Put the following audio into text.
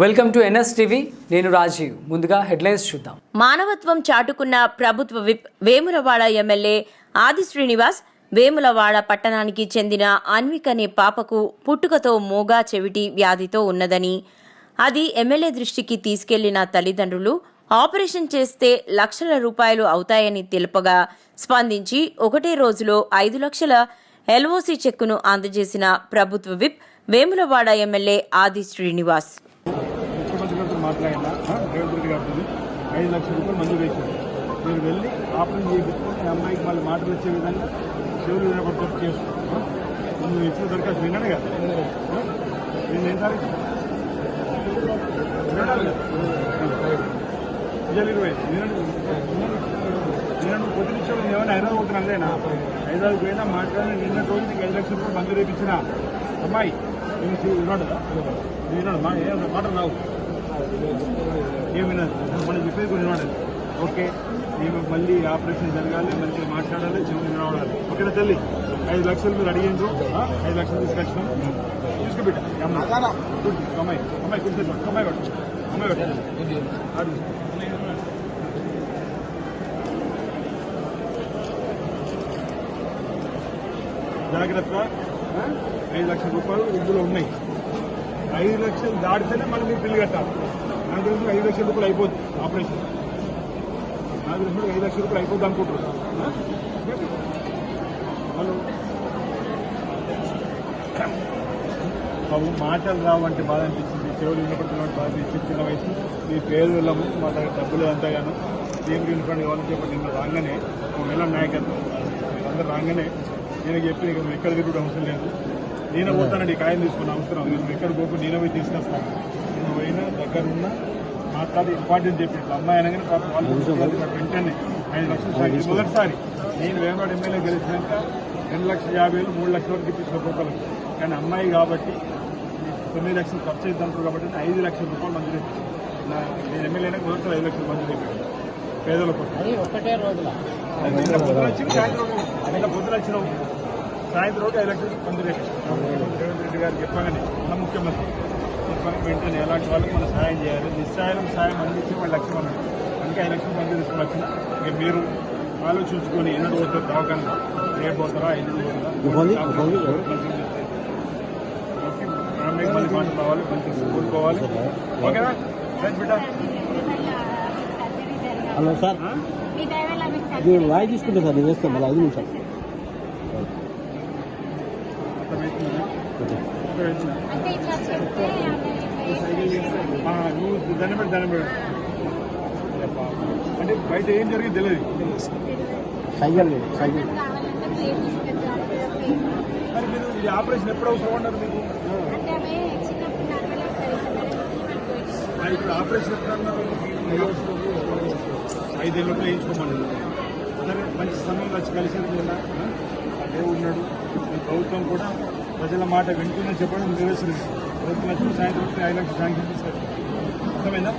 Welcome to NS TV. నేను రాజీవ్. ముందుగా headlines చూద్దాం. మానవత్వం చాటుకున్న ప్రభుత్వ విప్ వేములవాడ ఎమ్మెల్యే ఆది శ్రీనివాస్ వేములవాడ పట్టణానికి చెందిన అన్విక్ అనే పాపకు పుట్టుకతో మోగా చెవిటి వ్యాధితో ఉన్నదని అది ఎమ్మెల్యే దృష్టికి తీసుకెళ్ళిన తల్లిదండ్రులు ఆపరేషన్ చేస్తే లక్షల రూపాయలు అవుతాయని తెలుపగా స్పందించి ఒకటే రోజులో ఐదు లక్షల ఎల్ఓసి చెక్కును అందజేసిన ప్రభుత్వ విప్ వేములవాడ ఎమ్మెల్యే ఆది శ్రీనివాస్. మాట్లాడినా ఆ, రేవంత్ రెడ్డి గారితో ఐదు లక్షల రూపాయలు మంజూరు చేశారు. మీరు వెళ్ళి ఆపరేషన్ చేయించుకొని అమ్మాయికి మళ్ళీ మాటలు వచ్చే విధంగా చెవులు వినపడతారు చేసుకో. నువ్వు ఇచ్చిన దరఖాస్తు విన్నాడు కదా? ఆ? నేను ఏం తారీఖు? విన్నాడు ఇరవై నేను నేను పొద్దున ఏమైనా హైదరాబాద్ పోతున్నాను అంతేనా? హైదరాబాద్ పోయినా మాట్లాడిన నిన్న రోజు నీకు ఐదు లక్షల రూపాయలు మంజూరు చేయించిన. అమ్మాయి నేను చూ- విన్నాడు మా ఏం మాటలు రావు. ఏం వినదు మనం చెప్పేది కొన్ని వినాలి ఓకే. మేము మళ్ళీ ఆపరేషన్ జరగాలి మంచిగా మాట్లాడాలి చెవులు వినవడాలి ఓకేనా తల్లి? ఐదు లక్షలు మీరు అడిగిండ్రు? ఐదు లక్షలు తీసుకొచ్చినాం. తీసుకుబిట్ట అమ్మాయి. అమ్మాయి కూర్చో అమ్మాయి పెట్టు. అమ్మాయి పెట్టు. జాగ్రత్త? ఐదు లక్షల రూపాయలు ఇందులో ఉన్నాయి. ఐదు లక్షలు దాటితేనే మనం మీకు బిల్లు కట్టాలి. నాకు తెలిసి ఐదు లక్షల రూపాయలు అయిపోతుంది ఆపరేషన్. నాకు తెలిసి ఐదు లక్షల రూపాయలు అయిపోద్ది అనుకుంటున్నారు. బాబు మాటలు రావంటే బాధ అనిపించింది చెవులు వినపడుతున్నట్టు బాధ అనిపించింది చిన్న వయసు. పేరు పేదలము మా దగ్గర డబ్బులు అంతగాను ఏం యూనిఫామ్ కావాలని చెప్పండి. నిన్న రాగానే ఒక నెల నాయకత్వం. అందరూ రాగానే నేను చెప్పి ఇక ఎక్కడ తిరుగుడు అవసరం లేదు. నేను పోతానండి ఈ కాయం తీసుకున్న అవసరం నేను ఎక్కడ పోకు నేనే పోయి తీసుకొస్తాను నేను పోయినా దగ్గరున్నా మాట్లాడి ఇంపార్టెంట్ చెప్పి అమ్మాయి అనగానే పాపం వాళ్ళు వెంటనే. ఐదు లక్షలు ఇది మొదటిసారి నేను వేమవాడ ఎమ్మెల్యే గెలిచినాక రెండు లక్షల యాభై వేలు మూడు లక్షల వరకు ఒక్కొక్కరు కానీ అమ్మాయి కాబట్టి తొమ్మిది లక్షలు ఖర్చు అవుతాను కాబట్టి నేను ఐదు లక్షల రూపాయలు మంజూరు. నా నేను ఎమ్మెల్యేనే మొదటి ఐదు లక్షలు మంజూరు చేయించాను పేదల కోసం. ఒకటే రోజుల? పొద్దున నిన్న పొద్దున వచ్చినాం సాయంత్రం రోజు మంజూరు చేయించాం రేవంత్ రెడ్డి గారు చెప్పగానే మన ముఖ్యమంత్రి చెప్పగానే వెంటనే ఎలాంటి వాళ్ళకి మనం సాయం చేయాలి. నిస్సాయం సాయం అందించి వాళ్ళ లక్ష్యం అన్నాడు అందుకే లక్షలు మంజూరు తీసుకుని వచ్చిన ఇక మీరు ఆలోచించుకొని ఎన్నడు పోతారు దవాఖాన రేపు పోతారా ఐదు ఫ్యామిలీకి మళ్ళీ మాట రావాలి మంచిగా కోరుకోవాలి. ఓకేనా? రైట్ బిడ్డ. Hello sir. ఆ? ఇది వాయి తీసుకుంటే సార్ నేను చేస్తాను మళ్ళీ ఐదు నిమిషాలు. అర్థమవుతుందా? నువ్వు దండం పెట్టి పెట్టు అంటే బయట ఏం జరిగింది తెలియదు. సైకిల్ లేదు సైకిల్. మరి మీరు ఈ ఆపరేషన్ ఎప్పుడు అవసరం అన్నారు మీకు? ఇప్పుడు ఆపరేషన్ ఎప్పుడు అన్నారు ఐదేళ్ళలో వేయించుకోమని సరే మంచి సమయంలో వచ్చి కలిసేది కదా ఆ? అదే ఉన్నాడు. ప్రభుత్వం కూడా ప్రజల మాట వింటుందని చెప్పడం నిరసనం ప్రభుత్వం వచ్చిన సాయంత్రం ఐదు లక్షలు శాంక్షన్ తీసుకొచ్చి అర్థమైందా?